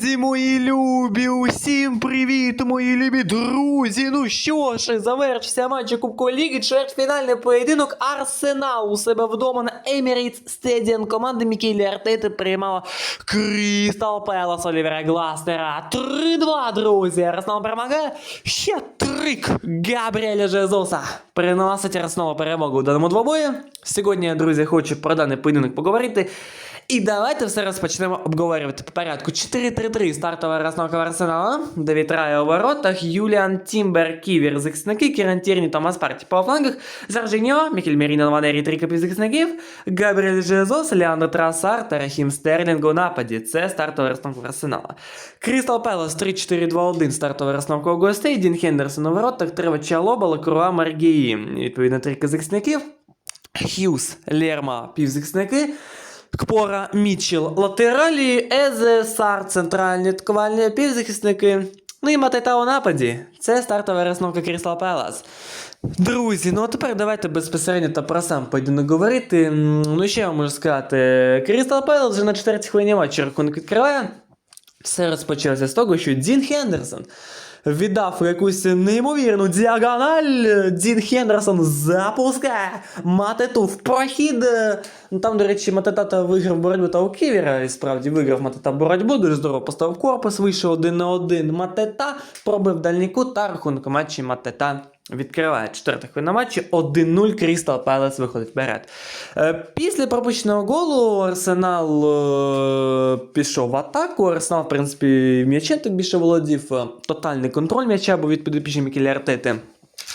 Друзі, мої любі, усім привіт, мої любі друзі. Ну що ж, завершився матч Кубкової Ліги, чвертьфінальний поєдинок Арсенал у себе вдома на Emirates Stadium. Команда Мікелі Артети приймала Крістал Пелас Олівера Гласнера. 3-2, друзі. Арсенал перемагає. Ще трик Габріеля Жезуса. Приносить Арсеналу перемогу даному двобої. Сьогодні, друзі, хочу про даний поєдинок поговорити. І давайте все розпочнемо обговорювати по порядку. 4-3-3 стартова розновка Арсенала. Девід Рая у воротах, Юліан Тімбер, Ківір захисники, Кіран Тірні, Томас Парті по флангах, Заржиньо, Мікель Меріно, Ванері, три захисників, Габріель Жезос, Леандр Трасар та Рахім Стерлінг у нападі. Це стартова розновка Арсенала. Крістал Пелос 3-4-2-1 стартова розновка у гостей, Дін Хендерсон у воротах, Трева Чалоба, Лакруа, Маргії. Відповідно, три захисників. Х'юз, Лерма, півзахисники. Кпора, Мітчел, латералі, Езе, Сар, центральні атакувальні півзахисники. Ну і Матета у нападі. Це стартова розновка Крістал Пелас. Друзі, ну а тепер давайте безпосередньо та про сам поєдинок говорити. Ну що я вам можу сказати? Крістал Пелас вже на четвертій хвилині матчу рахунок відкриває. Все розпочалося з того, що Дін Хендерсон віддав якусь неймовірну діагональ. Дін Хендерсон запускає Матету в прохід. Там, до речі, Матета виграв боротьбу та у Ківера. І справді виграв Матета боротьбу. Дуже здорово поставив корпус, вийшов один на один. Матета пробив дальній кут та рахунок матчі Матета. Відкриває четверта хвилина матчу 1-0 Крістал Пелес виходить вперед. Е, Після пропущеного голу Арсенал е, пішов в атаку. Арсенал, в принципі, м'ячем так більше володів. Е, Тотальний контроль м'яча був від підопічні Мікеля Артети.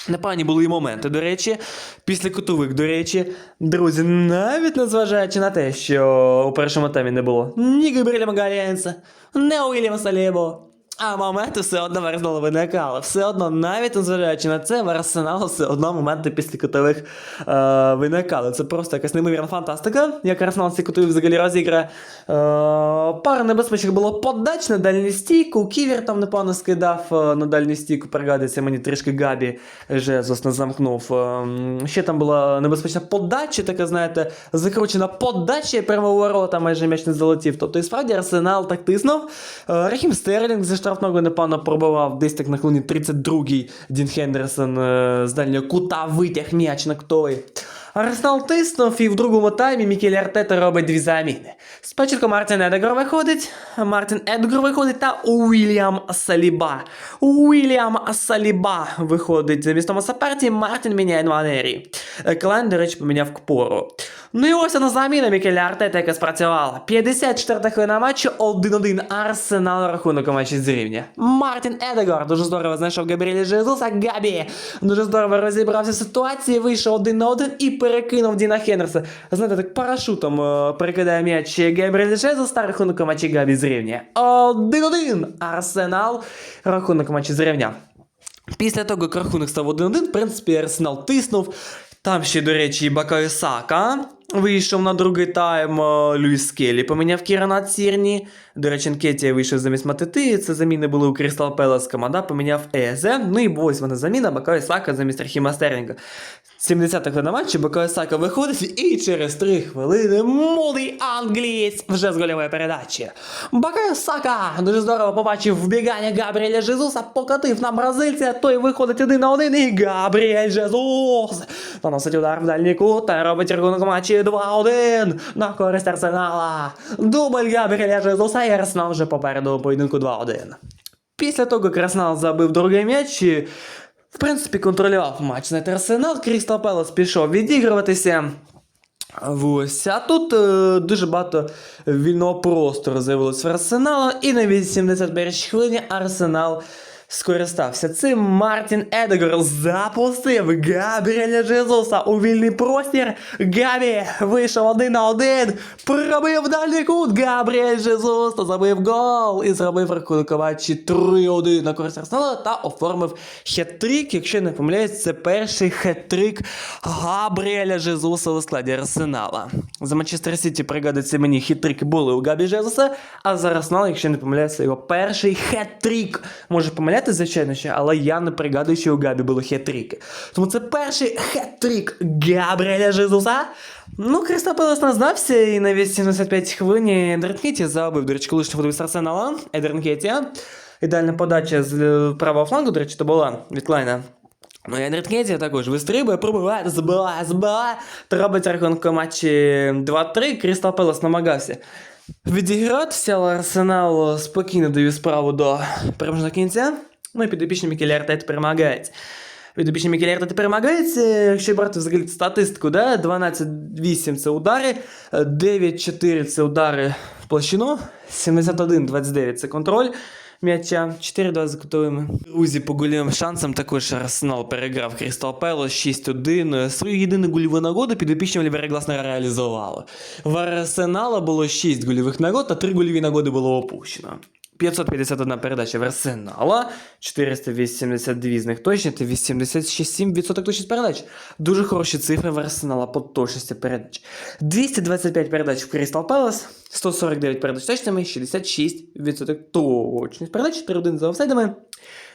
Непогані були і моменти, до речі, після кутових, до речі, друзі, навіть незважаючи на те, що у першому темі не було ні Габріеля Магалянса, ні Уільяма Салібо. А моменти все одно в Арсеналу виникали. Все одно, навіть незважаючи на це, в Арсеналу все одно моменти після кутових е, виникали. Це просто якась неймовірна фантастика, як Арсенал ці кутові взагалі розіграє. Е, пара небезпечних було подач на дальню стійку. Ківер там непогано скидав е, на дальню стійку. Пригадується мені трішки Габі Жезус не замкнув. Е, ще там була небезпечна подача, така, знаєте, закручена подача прямо у ворота майже м'яч не залетів. Тобто, і справді Арсенал так тиснув. Е, Рахім Стерлінг штрафного непогано пробивав, десь так на хвилині 32-й Дін Хендерсон е, з дальнього кута витяг м'яч на ктовий. Арсенал тиснув і в другому таймі Мікель Артета робить дві заміни. Спочатку Мартін Едегор виходить, Мартін Едегор виходить та Уільям Саліба. Уільям Саліба виходить замість Томаса Парті, Мартін міняє Нванері. Клен, до речі, поміняв Кпору. Ну і ось вона заміна Мікеля Артета, яка спрацювала. 54 хвилина матчу, 1-1 Арсенал рахунок у матчі зрівня. Мартін Едегор дуже здорово знайшов Габріеля Жезуса, Габі дуже здорово розібрався в ситуації, вийшов один на один і перекинув Діна Хендерса. Знаєте, так парашутом е, перекидає м'яч Габріель Жезус та рахунок у матчі Габі зрівня. 1-1 Арсенал рахунок у матчі зрівняв. Після того, як рахунок став 1-1, в принципі, Арсенал тиснув. Там ще, до речі, Бакаю Сака вийшов на другий тайм. е, Люїс Келлі поміняв Кірана Цірні. До речі, Нкетія вийшов замість Матити. Це заміни були у Крістал Пелас. Команда поміняв Езе. Ну і ось вона заміна Бакаю Сака замість Рахіма Стерлінга. 70-та хвилина матчу Бакаю Сака виходить і через 3 хвилини молодий англієць вже з гольової передачі. Бакаю Сака дуже здорово побачив вбігання Габріеля Жезуса, покатив на бразильця, той виходить один на один і Габріель Жезус наносить удар в дальній кут та робить рахунок у матчі 2-1 на користь Арсенала. Дубль Габріеля Жезуса і Арсенал вже попереду у поєдинку 2-1. Після того, як Арсенал забив другий м'яч, в принципі, контролював матч. Знаєте, Арсенал, Крістал Пелос пішов відігруватися. Ось, а тут е, дуже багато вільного простору з'явилось в Арсеналу, і на 81 хвилині Арсенал скористався цим. Мартін Едегор запустив Габріеля Жезуса у вільний простір. Габі вийшов один на один, пробив дальній кут. Габріель Жезус та забив гол і зробив рахунок 3-1 на користь Арсенала та оформив хет-трик. Якщо не помиляюсь, це перший хет-трик Габріеля Жезуса у складі Арсенала. За Манчестер Сіті пригадується мені хет-трики були у Габі Жезуса, а за Арсенал, якщо не помиляюся, його перший хет-трик. Може помилятися, помилятися, звичайно ще, але я не пригадую, що у Габі було хет-тріки. Тому це перший хет-трік Габріеля Жезуса. Ну, Кристал назнався і на 85 хвилині Едернкеті забив, до речі, колишній футболіст Арсенала, Едернкеті. Ідеальна подача з е, правого флангу, до речі, то була від Клайна. Ну, і Едернкеті також вистрибує, пробиває, забиває, забиває. Та робить рахунок у матчі 2-3. Кристал Пелес намагався відігратися, але Арсенал спокійно довів справу до переможного кінця. Ну і підопічний Мікель Артет перемагається. Підопічний Мікель Артет перемагається, якщо брати взагалі статистику, да? 12-8 це удари, 9-4 це удари в площину, 71-29 це контроль. М'яча 4-2 за кутовими. Друзі, по гольовим шансам також Арсенал переграв Крістал Пелос 6-1. Свою єдину гольову нагоду підопічним Ліверегласно реалізувало. В Арсенала було 6 гольових нагод, а 3 гольові нагоди було опущено. 551 передача в Арсенала, 482 з них точні та 86,7% точність передач. Дуже хороші цифри в Арсенала по точності передач. 225 передач в Crystal Palace, 149 передач точними, 66% точність передач, 3-1 за офсайдами.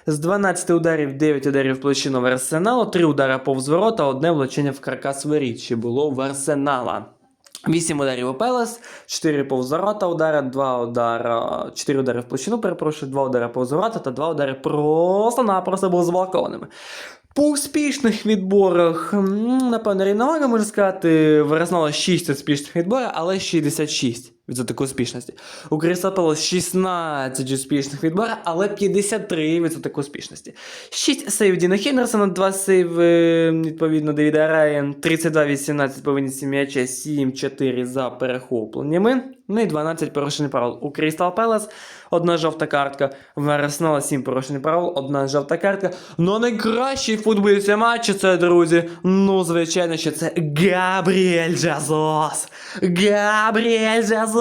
З 12 ударів 9 ударів в площину в Арсеналу, 3 удари повз ворота, одне влучення в каркас воріт, що було в Арсенала. 8 ударів у Пелес, 4 повзворота удара, 2 удара, 4 удари в площину, перепрошую, 2 удари повзворота та 2 удари просто-напросто були заблокованими. По успішних відборах, напевно, рівновага можна сказати, в 6 успішних відборів, але 66 відсоток успішності. У Кристал Пелес 16 успішних відборів, але 53 відсоток успішності. 6 сейв Діна Хендерсона, 2 сейви, відповідно, Девіда Райан, 32-18 по винісі м'яча, 7-4 за перехопленнями. Ну і 12 порушений правил. У Crystal Palace одна жовта картка, в Арсенала 7 порушений правил, одна жовта картка. Ну найкращий футболіст матчу це, друзі, ну, звичайно, що це Габріель Джазос. Габріель Джазос,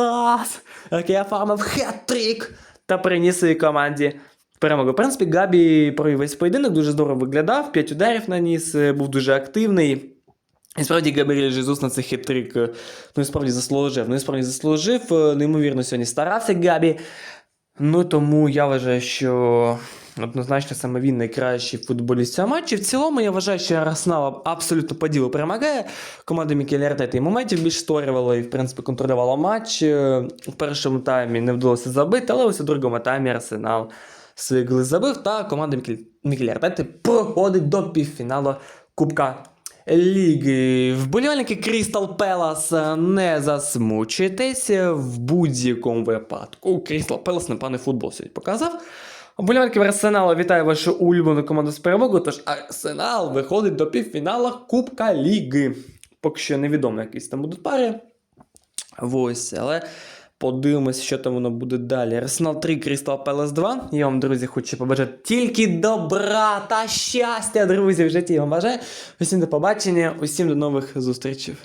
який оформив хет-трік та приніс своїй команді перемогу. В принципі, Габі провів весь поєдинок, дуже здорово виглядав, 5 ударів наніс, е, був дуже активний. І справді Габріель Жезус на цей хитрик, е, ну і справді заслужив. Ну і справді заслужив, е, неймовірно сьогодні старався Габі. Ну тому я вважаю, що однозначно саме він найкращий футболіст цього матчу. В цілому я вважаю, що Арсенал абсолютно по ділу перемагає. Команда Мікеля Артета і моментів більш створювала і, в принципі, контролювала матч. Е, В першому таймі не вдалося забити, але ось у другому таймі Арсенал голи забив, та команда Мікеля Артети проходить до півфіналу Кубка Ліги. Вболівальники Крістал Пелас не засмучуйтесь в будь-якому випадку. Крістал Пелас непоганий футбол сьогодні показав. Вболівальники Арсеналу вітаю вашу улюблену команду з перемогою. Тож Арсенал виходить до півфіналу Кубка Ліги. Поки що невідомо, якісь там будуть пари. Ось, але подивимось, що там воно буде далі. Арсенал 3, Crystal Palace 2. Я вам, друзі, хочу побажати тільки добра та щастя, друзі, в житті. Я вам бажаю. Усім до побачення, усім до нових зустрічей.